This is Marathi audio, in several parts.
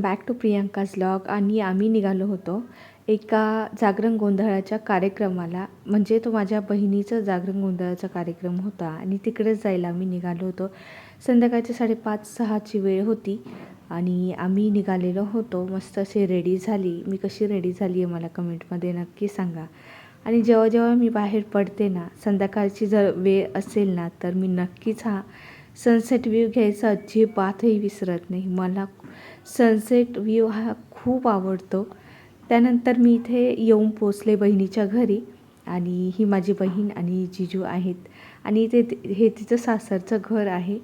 Welcome back to Priyanka's blog आणि आम्ही निघालो होतो एका जागरण गोंधळाच्या कार्यक्रमाला. म्हणजे तो माझ्या बहिणीचा जागरण गोंधळाचा कार्यक्रम होता. आणि तिकडेच जायला आम्ही निघालो होतो. संध्याकाळची साडेपाच सहाची वेळ होती. आणि आम्ही निघालेलो होतो. मस्त अशी रेडी झाली. मी कशी रेडी झाली आहे मला कमेंटमध्ये नक्की सांगा. आणि जेव्हा जेव्हा मी बाहेर पडते ना संध्याकाळची जर वेळ असेल ना तर मी नक्कीच हा सनसेट व्ह्यू घ्यायचा अजिबातही विसरत नाही. मला सनसेट व्ह्यू हा खूप आवडतो. त्यानंतर मी इथे येऊन पोचले बहिणीच्या घरी आणि ही माझी बहीण आणि जिजू आहेत. आणि इथे हे तिचं सासरचं घर आहे.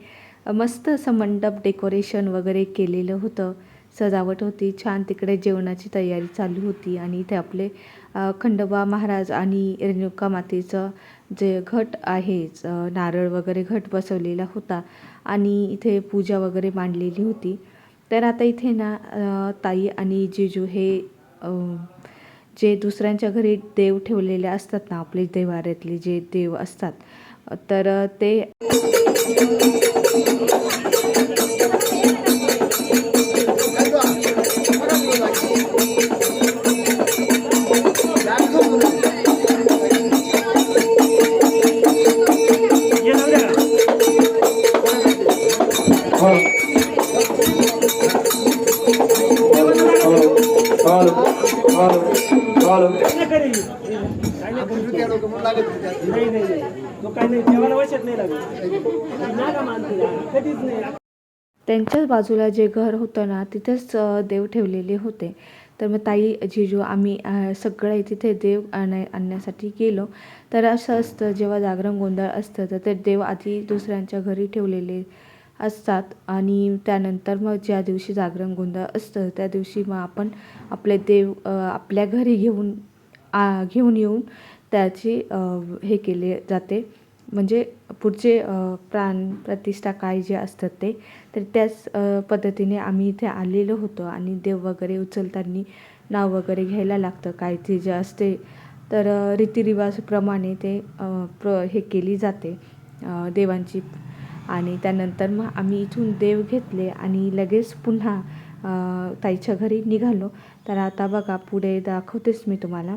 मस्त असं मंडप डेकोरेशन वगैरे केलेलं होतं. सजावट होती. छान तिकडे जेवणाची तयारी चालू होती आणि इथे आपले खंडोबा महाराज आणि रेणुका मातेचं जे घट आहेच नारळ वगैरे घट बसवलेला होता आणि इथे पूजा वगैरे मांडलेली होती. तर आता इथे ना ताई आणि जिजू हे जे दुसऱ्यांच्या घरी देव ठेवलेले असतात ना आपले देवाऱ्यातले जे देव असतात तर ते त्यांच्याच बाजूला जे घर होतं ना तिथेच देव ठेवलेले होते. तर मग ताई जिजू आम्ही सगळे तिथे देव आणाय आणण्यासाठी गेलो. तर असं असतं जेव्हा जागरण गोंधळ असतं तर ते देव आधी दुसऱ्यांच्या घरी ठेवलेले असतात. आणि त्यानंतर मग ज्या दिवशी जागरण गोंधळ असतं त्या दिवशी मग आपण आपले देव आपल्या घरी घेऊन आ घेऊन येऊन त्याची हे केले जाते. म्हणजे पुढचे प्राण प्रतिष्ठा काय जे असतात ते तर त्याच पद्धतीने आम्ही इथे आलेलो होतो. आणि देव वगैरे उचलताना नाव वगैरे घ्यायला लागतं. काय ते जे असते तर रीतिरिवाजप्रमाणे ते प्र हे केली जाते. देवांची आणि त्यानंतर मग आम्ही इथून देव घेतले आणि लगेच पुन्हा ताईच्या घरी निघालो. तर आता बघा पुढे दाखवतेच मी तुम्हाला.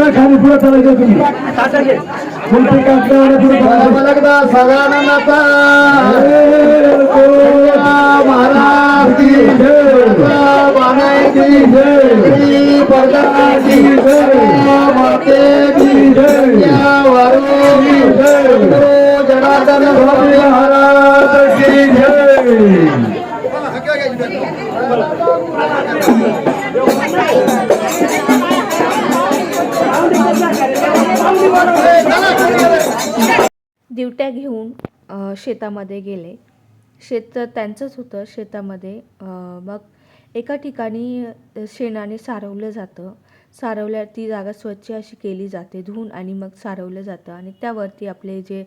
उतरा खाली पुढे चालायचं तुम्ही मुलगी काढल्यावर पुढे चालायचं सगळ्यांना महाराज की जय पदाची माते की जय जनार्दन स्वामी महाराज की जय दिवट्या घेऊन शेतामध्ये गेले. शेत तर त्यांचंच होतं. शेतामध्ये मग एका ठिकाणी शेणाने सारवलं जातं. सारवल्या ती जागा स्वच्छ अशी केली जाते धुवून आणि मग सारवलं जातं आणि त्यावरती आपले जे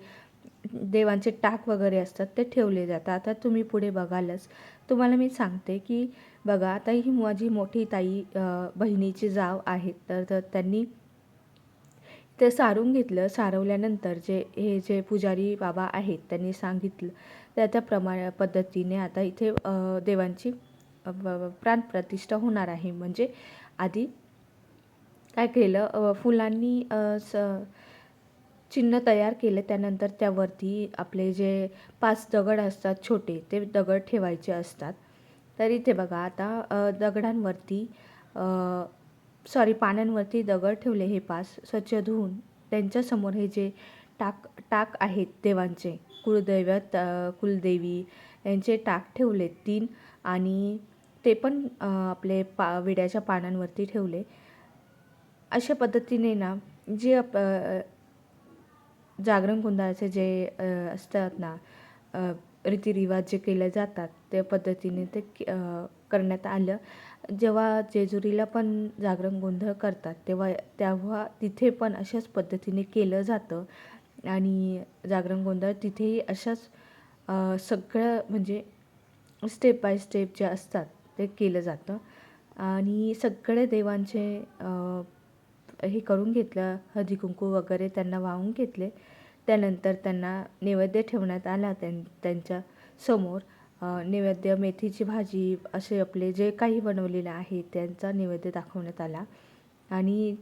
देवांचे टाक वगैरे असतात ते ठेवले जातात. आता तुम्ही पुढे बघालच. तुम्हाला मी सांगते की बघा आता ही माझी मोठी ताई बहिणीची जाव आहेत. तर तर त्यांनी ते सारून घेतलं. सारवल्यानंतर जे हे जे पुजारी बाबा आहेत त्यांनी सांगितलं. त्या त्या प्रमा पद्धतीने आता इथे देवांची प्राणप्रतिष्ठा होणार आहे. म्हणजे आधी काय केलं फुलांनी स चिन्ह तयार केले. त्यानंतर त्यावरती आपले जे पाच दगड असतात छोटे ते दगड ठेवायचे असतात. तर इथे बघा आता दगडांवरती सॉरी पानांवरती दगड ठेवले हे पास स्वच्छ धुवून. त्यांच्यासमोर हे जे टाक टाक आहेत देवांचे कुलदैवत कुलदेवी यांचे टाक ठेवले तीन आणि ते पण आपले पा विड्याच्या पानांवरती ठेवले. अशा पद्धतीने ना जे आप जागरण गोंधळाचे जे असतात ना रीतिरिवाज जे केले जातात त्या पद्धतीने ते के- करण्यात आलं. जेव्हा जेजुरीला पण जागरण गोंधळ करतात तेव्हा तेव्हा तिथे पण अशाच पद्धतीने केलं जातं. आणि जागरण गोंधळ तिथेही अशाच सगळं म्हणजे स्टेप बाय स्टेप जे असतात ते केलं जातं. आणि सगळे देवांचे हे करून घेतलं हळदी कुंकू वगैरे त्यांना वाहून घेतले. त्यानंतर त्यांना नैवेद्य ठेवण्यात आला त्यां त्यांच्यासमोर. नैवेद्य मेथीची भाजी असे आपले जे काही बनवलेलं आहे त्यांचा नैवेद्य दाखवण्यात आला आणि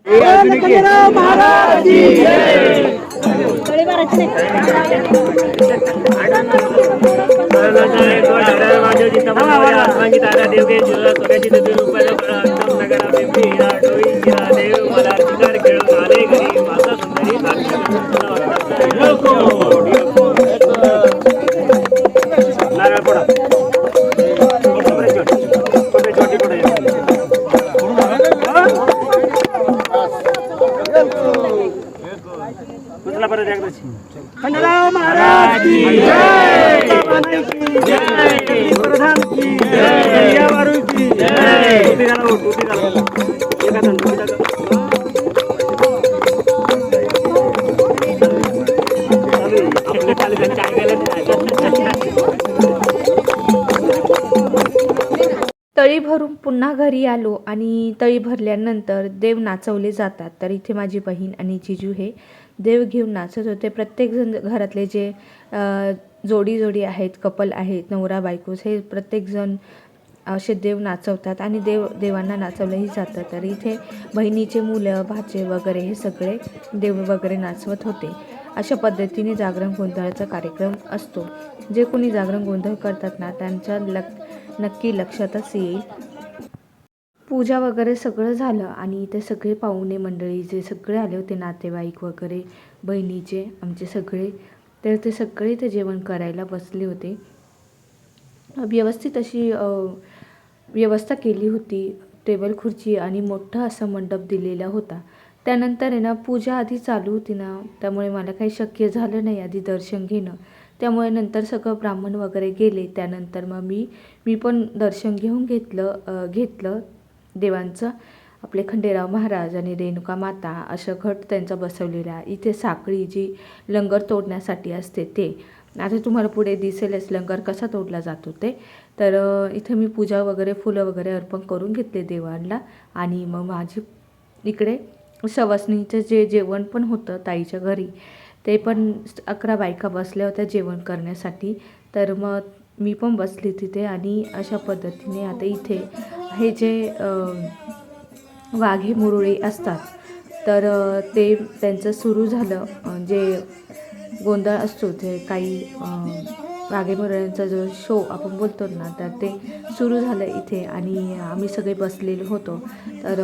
खंडराव महाराज की जय। तुकाराम की जय। प्रधान की जय। की जय। टोपी घाला टोपी घाला टोपी टाका. तळी भरून पुन्हा घरी आलो आणि तळी भरल्यानंतर देव नाचवले जातात. तर इथे माझी बहीण आणि जिजू हे देव घेऊन नाचत होते. प्रत्येकजण घरातले जे जोडी जोडी आहेत कपल आहेत नवरा बायकोस हे प्रत्येकजण असे देव नाचवतात आणि देव देवांना नाचवलंही जातं. तर इथे बहिणीचे मुलं भाचे वगैरे हे सगळे देव वगैरे नाचवत होते. अशा पद्धतीने जागरण गोंधळाचा कार्यक्रम असतो. जे कोणी जागरण गोंधळ करतात ना त्यांच्या लक नक्की लक्षातच येईल. पूजा वगैरे सगळं झालं आणि इथे सगळे पाहुणे मंडळी जे सगळे आले होते नातेवाईक वगैरे बहिणीचे आमचे सगळे तर ते सगळे ते जेवण करायला बसले होते. व्यवस्थित अशी व्यवस्था केली होती टेबल खुर्ची आणि मोठा असा मंडप दिलेला होता. त्यानंतर आहे ना पूजा आधी चालू होती ना त्यामुळे मला काही शक्य झालं नाही आधी दर्शन घेणं. त्यामुळे नंतर सगळं ब्राह्मण वगैरे गेले त्यानंतर मग मी मी पण दर्शन घेऊन घेतलं घेतलं. देवांचं आपले खंडेराव महाराज आणि रेणुका माता असं घट त्यांचा बसवलेला आहे. इथे साखळी जी लंगर तोडण्यासाठी असते ते. आता तुम्हाला पुढे दिसेलच लंगर कसा तोडला जातो ते. तर इथे मी पूजा वगैरे फुलं वगैरे अर्पण करून घेतले देवांना. आणि मग माझी इकडे सवासणीचं जे जेवण पण होतं ताईच्या घरी ते पण अकरा बायका बसल्या होत्या जेवण करण्यासाठी. तर मग मी पण बसली तिथे आणि अशा पद्धतीने आता इथे हे जे वाघे मुरळी असतात तर ते त्यांचं सुरू झालं जे गोंधळ असतो ते काही वाघेमुरळ्यांचा वाघे मुरळ्यांचा जो शो आपण बोलतो ना तर ते सुरू झालं इथे आणि आम्ही सगळे बसलेलो होतो. तर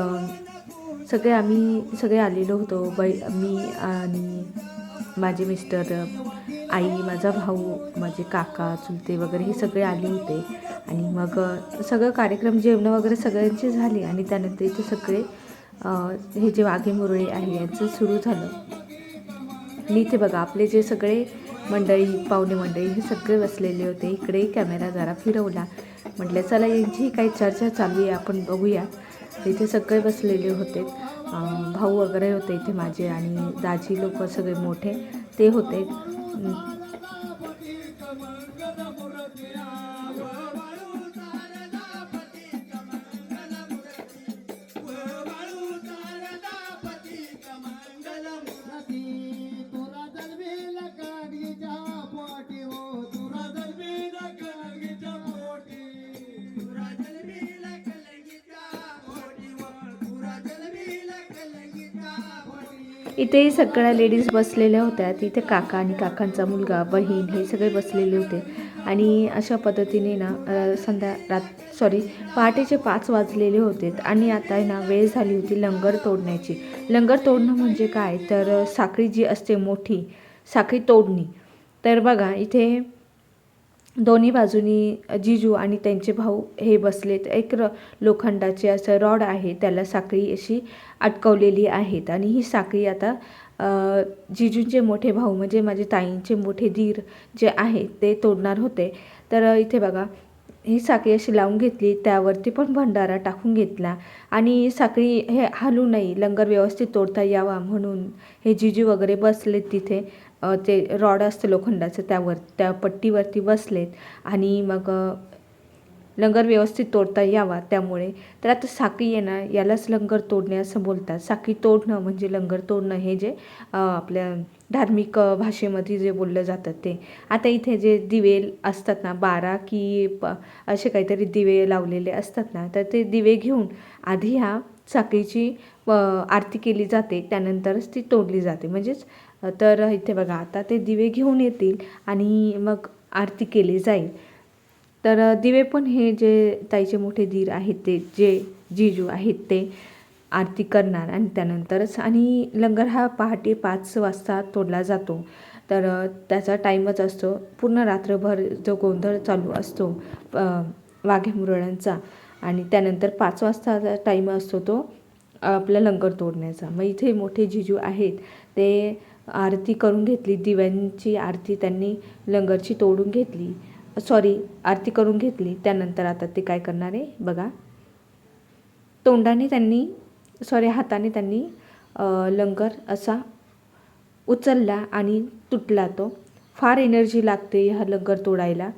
सगळे आम्ही सगळे आलेलो होतो बै मी आणि माझे मिस्टर आई माझा भाऊ माझे काका चुलते वगैरे हे सगळे आले होते. आणि मग सगळं कार्यक्रम जेवणं वगैरे सगळ्यांची झाली आणि त्यानंतर इथे सगळे हे जे वाघे मुरळी आहे यांचं सुरू झालं. आणि इथे बघा आपले जे सगळे मंडळी पाहुणे मंडळी हे सगळे बसलेले होते. इकडे कॅमेरा जरा फिरवला. म्हटलं चला यांची काही चर्चा चालू आहे आपण बघूया. इथे सगळे बसलेले होते. भाऊ वगैरे होते इथे माझे आणि दाजी लोक सगळे मोठे ते होते. इथेही सगळ्या लेडीज बसलेल्या होत्या. तिथे काका आणि काकांचा मुलगा बहीण हे सगळे बसलेले होते. आणि अशा पद्धतीने ना संध्या रात सॉरी पहाटेचे पाच वाजलेले होते. आणि आता आहे ना वेळ झाली होती लंगर तोडण्याची. लंगर तोडणं म्हणजे काय? तर साखळी जी असते मोठी साखळी तोडणी. तर बघा इथे दोन्ही बाजूनी जिजू आणि त्यांचे भाऊ हे बसलेत. एक र लोखंडाचे असं रॉड आहे त्याला साखळी अशी अटकवलेली आहेत. आणि ही साखळी आता जिजूंचे मोठे भाऊ म्हणजे माझे ताईंचे मोठे धीर जे आहेत ते तोडणार होते. तर इथे बघा ही साखळी अशी लावून घेतली त्यावरती पण भंडारा टाकून घेतला. आणि साखळी हे हलू नाही लंगर व्यवस्थित तोडता यावा म्हणून हे जिजू वगैरे बसलेत तिथे. ते रॉड असतं लोखंडाचं त्यावर त्या पट्टीवरती बसलेत आणि मग लंगर व्यवस्थित तोडता यावा त्यामुळे. तर आता साखळी येणं यालाच लंगर तोडणे असं बोलतात. साखळी तोडणं म्हणजे लंगर तोडणं हे जे आपल्या धार्मिक भाषेमध्ये जे बोललं जातं ते. आता इथे जे दिवे असतात ना बारा की प असे काहीतरी दिवे लावलेले असतात ना तर ते दिवे घेऊन आधी ह्या साखळीची आरती केली जाते त्यानंतरच ती तोडली जाते. म्हणजेच तर इथे बघा आता ते दिवे घेऊन येतील आणि मग आरती केली जाईल. तर दिवे पण हे जे ताईचे मोठे धीर आहेत ते जे जिजू आहेत ते आरती करणार आणि त्यानंतरच आणि लंगर हा पहाटे पाच वाजता तोडला जातो. तर त्याचा टाईमच असतो. पूर्ण रात्रभर जो गोंधळ चालू असतो अ, वाघ्या मुरळ्यांचा आणि त्यानंतर पाच वाजताचा टाईम असतो तो. आपला लंगर तोडण्याचा. मग इथे मोठे जिजू आहेत ते आरती करून घेतली दिव्यांची आरती त्यांनी लंगरची तोडून घेतली. सॉरी आरती करून घेतली. त्यानंतर आता ते काय करणार आहे? बघा. तोंडाने त्यांनी सॉरी हाताने त्यांनी लंगर असा उचलला आणि तुटला तो. फार एनर्जी लागते हा लंगर तोडायला.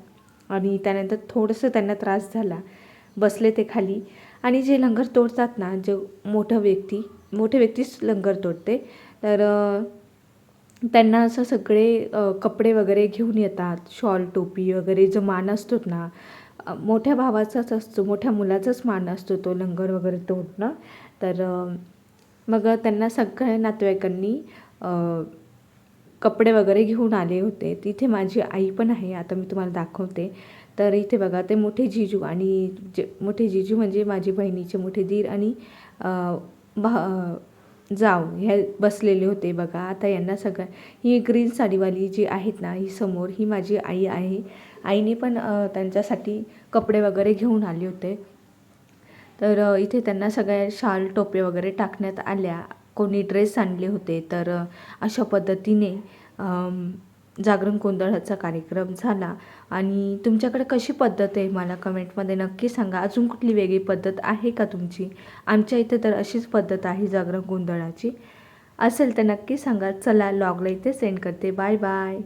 आणि त्यानंतर थोडंसं त्यांना त्रास झाला. बसले ते खाली. आणि जे लंगर तोडतात ना जे मोठं व्यक्ती मोठे व्यक्तीच लंगर तोडते. तर त्यांना असं सगळे कपडे वगैरे घेऊन येतात शॉल टोपी वगैरे जो मान असतो ना मोठ्या भावाचाच असतो मोठ्या मुलाचाच मान असतो तो लंगर वगैरे तोडणं. तर मग त्यांना सगळ्या नातेवाईकांनी कपडे वगैरे घेऊन आले होते. तिथे माझी आई पण आहे आता मी तुम्हाला दाखवते. तर इथे बघा ते मोठे जिजू आणि जे मोठे जिजू म्हणजे माझी बहिणीचे मोठे दीर आणि भा जाव ह्या बसलेले होते बघा. आता यांना सगळ्या ही ग्रीन साडीवाली जी आहेत ना ही समोर ही माझी आई आहे. आईने पण त्यांच्यासाठी कपडे वगैरे घेऊन आले होते. तर इथे त्यांना सगळ्या शाल टोपे वगैरे टाकण्यात आल्या. कोणी ड्रेस आणले होते तर अशा पद्धतीने जागरण गोंधळाचा कार्यक्रम झाला. आणि तुमच्याकडे कशी पद्धत आहे? मला कमेंटमध्ये नक्की सांगा. अजून कुठली वेगळी पद्धत आहे का तुमची? आमच्या इथे तर अशीच पद्धत आहे जागरण गोंधळाची. असेल तर नक्की सांगा. चला लॉगला इथे सेंड करते. Bye bye